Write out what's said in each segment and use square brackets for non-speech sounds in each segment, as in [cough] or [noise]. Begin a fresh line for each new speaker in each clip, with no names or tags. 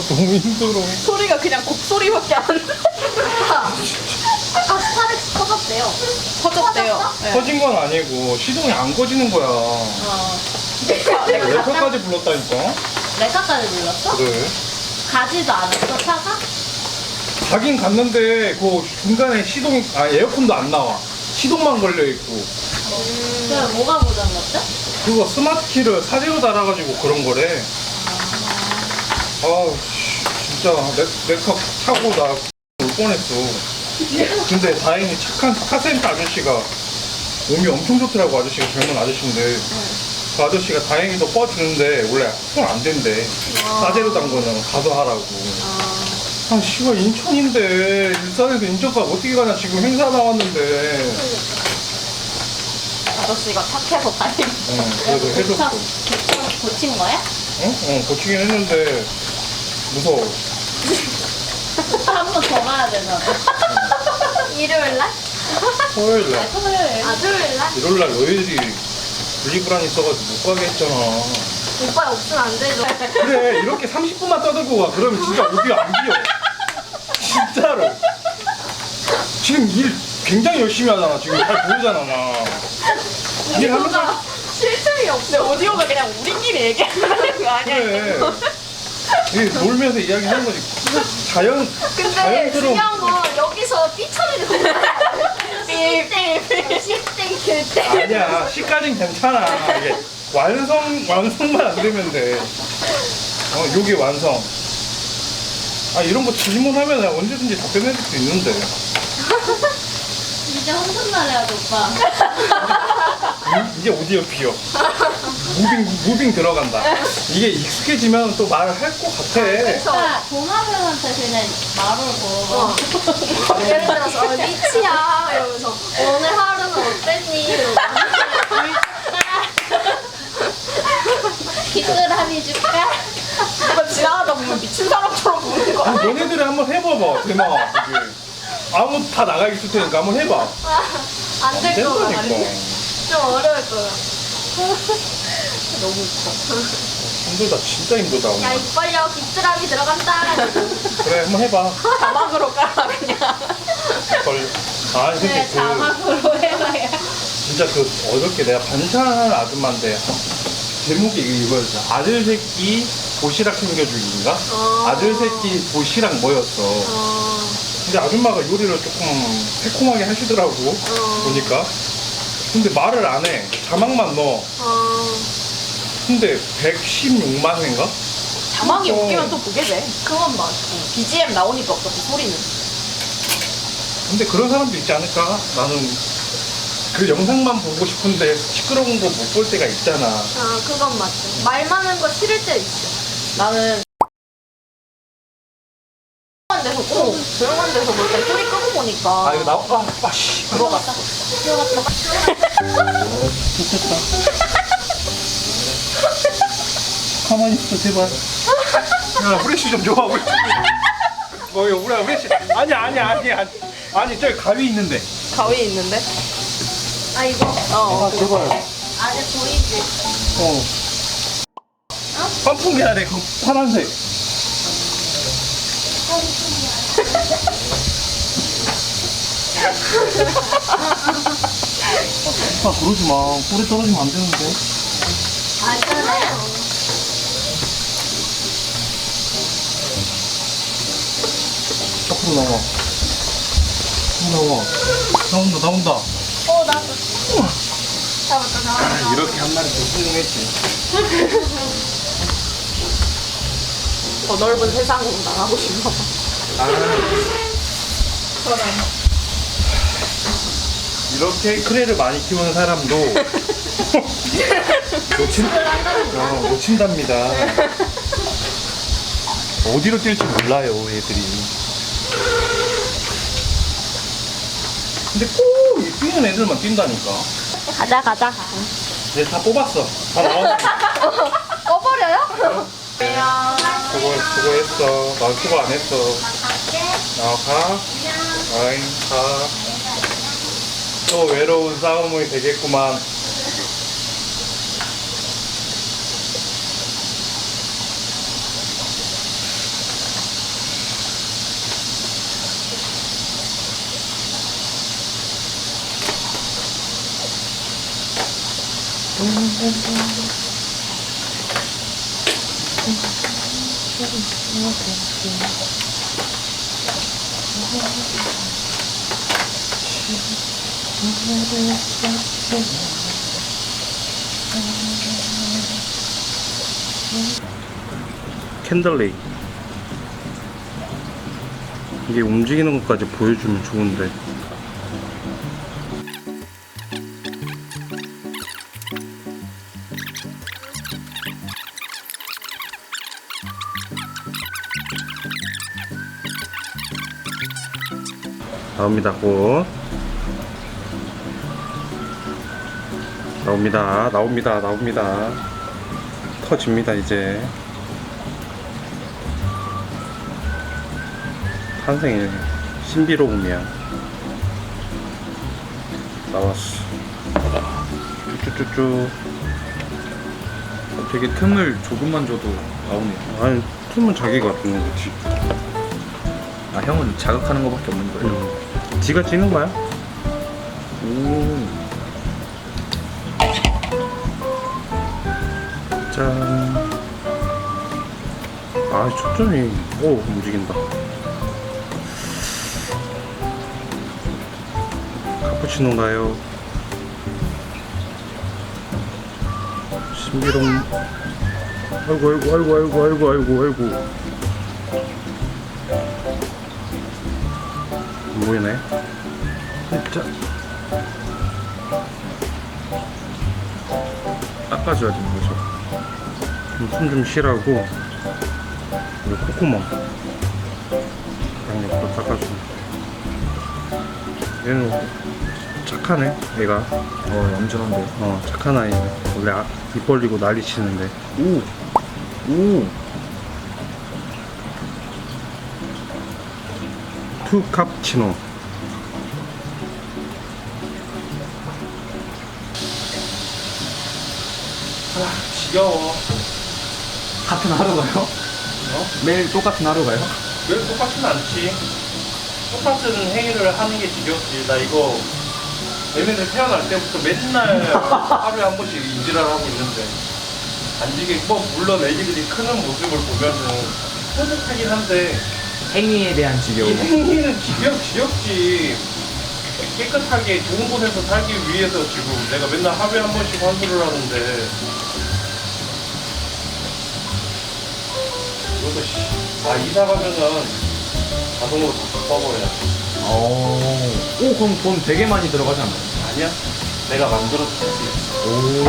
너무 힘들어.
소리가 그냥 곡소리밖에 안 나.
아까 스타렉스 터졌대요.
터졌대요. 네.
터진 건 아니고 시동이 안 꺼지는 거야.
어.
레카까지 불렀다니까.
레카까지 눌렀어?
그래.
가지도 않았어, 차가?
가긴 갔는데 그 중간에 시동 아 에어컨도 안 나와. 시동만 걸려 있고.
그럼 뭐가 고장 났대?
그거 스마트 키를 사제로 달아가지고 그런 거래. 아우 씨, 진짜 레, 레카 타고 나 올 뻔했어. 근데 다행히 착한 카센터 아저씨가 몸이 엄청 좋더라고 아저씨가 젊은 아저씨인데 그 아저씨가 다행히도 꺼주는데 원래 손 안 된대. 사제로 단 거는 가서 하라고. 아 씨발 인천인데 일산에서 인천까지 어떻게 가냐 지금 행사 나왔는데.
아저씨가 착해서 다행히.
어, 그래도 해줬어.
고친 거야?
응? 응, 고치긴 했는데 무서워.
한 번 더 가야 되잖아. [laughs] 일요일 날?
토요일 날,
토요일. 아, 토요일 날?
일요일 날 너희들이 분리불안 있어가지고 못 가게 했잖아.
오빠 없으면 안 되죠.
그래, 이렇게 30분만 떠들고 가. 그러면 진짜 오디오 안 비어. 진짜로. 지금 일 굉장히 열심히 하잖아. 지금 잘 보이잖아, 나. 일 하면서.
쉴 틈이 없어. 오디오가 그냥 우리끼리 얘기하는 거 아니야?
그래. 이게 놀면서 이야기하는 거지. 자연,
근데
자연스러운.
중요한 건 여기서 삐처리를
삐삐삐.
씹땡 글때
아니야 시까진 괜찮아 이게 완성 완성만 안 되면 돼. 어 요게 완성. 아 이런 거 질문하면 언제든지 답변해줄 수 있는데.
이제 혼잣말 해야지 오빠.
이- 이제 오디오 비어. 무빙 무빙 들어간다. 이게 익숙해지면 또 말을 할 것 같아.
그러니까 동화병한테 그냥 말을 걸어.
예를 들어서 어, 미치야 이러면서
오늘 하루는 어땠니? 이러고. 기끌하니 줄까?
누가 지나가다 보면 미친 사람처럼 보는 거
아니,
아니야?
너네들이 한번 해봐봐 대마 이게. 아무 다 나가 있을 테니까 한번 해봐.
안 될 거야.
된다니까.
좀 어려울 거야.
너무 웃겨.
힘들다 진짜 힘들다. 오늘.
야 입 벌려 깃드라미 들어간다.
그래 한번 해봐.
자막으로 깔아 그냥.
걸. 아 근데
네,
그
자막으로 해봐야.
진짜 그 어저께 내가 반찬하는 아줌마인데 제목이 이거였어. 아들 새끼 도시락 챙겨주기인가?
어.
아들 새끼 도시락 뭐였어.
어,
근데 아줌마가 요리를 조금 새콤하게 하시더라고 보니까. 근데 말을 안 해. 자막만 넣어.
어,
근데 116만 회인가?
자막이
어.
웃기면 또 보게 돼.
그건 맞아.
BGM 나오니까 어차피 소리는.
근데 그런 사람도 있지 않을까? 나는 그 영상만 보고 싶은데 시끄러운 거 못 볼 때가 있잖아.
아 그건 맞아. 말 많은 거 싫을 때 있어.
나는 조용한 데서 꼭 조용한 데서 볼때 보니까
아 이거 나 아, 아 씨.
들어갔다.
좋겠다. [laughs] 가만히 있어, 제발. 야, 후레쉬 좀 줘, 후레쉬. 뭐, 이거 우리 후레쉬. 아니, 아니, 아니, 아니. 아니, 저기 가위 있는데.
가위 있는데?
아 이거
어.
아, 제발.
아직 보이지?
어. 환풍기 아래 그 파란색. 아, 그러지 마. 불에 떨어지면 안 되는데.
아, 그래?
밖으로 나와. 나와. 나온다, 나온다.
어, 나도. 잡았다, 잡았다.
이렇게 한 마리 더 훌륭했지.
더 넓은 세상으로 나가고 봐.
아. 이렇게 크레를 많이 키우는 사람도 [laughs] 놓친, 어, 놓친답니다. 어디로 뛸지 몰라요, 애들이. 근데 꼭이 뛰는 애들만 뛴다니까.
가자 가자.
이제 다 뽑았어. 다 나왔어.
꺼버려요?
수고, 수고했어. 난 수고 안 했어. 나 가. 아잉, 가. 또 외로운 싸움이 되겠구만. [laughs] 캔들레이. 이게 움직이는 것까지 보여주면 좋은데. 나옵니다 곧 나옵니다. 나옵니다. 나옵니다. 터집니다 이제. 탄생의 신비로움이야. 나왔어. 쭈쭈쭈쭈.
되게 틈을 조금만 줘도 나오네요.
아니 틈은 자기가 주는 거지.
아 형은 자극하는 것밖에 없는 거예요.
음. 지가 찌는 거야?
오.
짠. 아, 초점이, 오, 움직인다. 카푸치노인가요? 신비로운, 아이고, 아이고, 아이고, 아이고, 아이고, 아이고, 아이고. 안 보이네. 자.
닦아줘야 되는.
숨 좀 쉬라고 우리 콧구멍 양옆으로 닦아주네 얘는 착하네 얘가
어 얌전한데.
어 착한 아이네 원래 아, 입 벌리고 난리 치는데
오. 오.
투캅치노 지겨워
같은 하루가요?
어?
매일 똑같은 하루가요?
왜 똑같진 않지 똑같은 행위를 하는 게 지겹지 나 이거 얘네들 태어날 때부터 맨날 [laughs] 하루에 한 번씩 인지랄 하고 있는데 안 지게 뭐 물론 애기들이 크는 모습을 보면은 뿌듯하긴 한데
행위에 대한
이
지겨움.
행위는 지겹, 지겹지 깨끗하게 좋은 곳에서 살기 위해서 지금 내가 맨날 하루에 한 번씩 환수를 하는데 이것도 씨, 아 이사 가면은 자동으로 다 바꿔버려야지
오. 오 그럼 돈 되게 많이 들어가지 않나요?
아니야 내가 만들어서 쓸수 있어
오.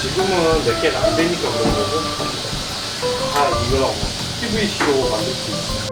지금은 몇 개가 안 되니까 그런 거고 다 이거라고 PVC로 만들 수 있어